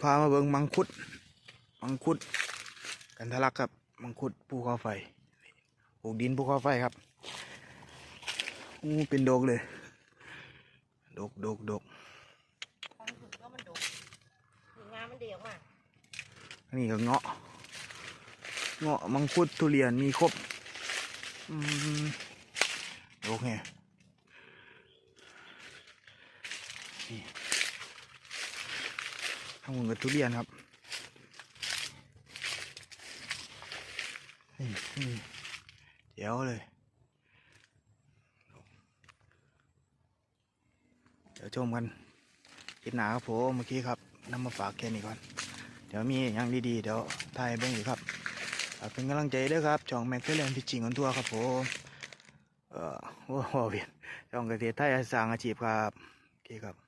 พามาเบิ่งมังคุด มังคุด กันทะลักครับ มังคุดภูเขาไฟปลูกดินภูเขาไฟครับอู้เป็นดกเลย ดกดกดกของถึงก็มันดกถึงงานมันเดียวมากอันนี้ก็เงาะ เงาะมังคุดทุเรียนมีครบอืมดกไงนี่ ทั้งหมดกับทุเรียนครับนี่นี่เดี๋ยวเลย เดี๋ยวชมกันคิดหนาครับผมเมื่อกี้ครับนำมาฝากแค่นี้ก่อน เดี๋ยวมีอย่างดีๆ เดี๋ยวถ่ายเบ่งอีกครับเป็นกำลังใจด้วยครับช่องแม็กเทเลนพิจิงคนทั่วครับผมเออโอ้โหเวียนช่องเกษตรไทยสร้างอาชีพครับโอเคครับ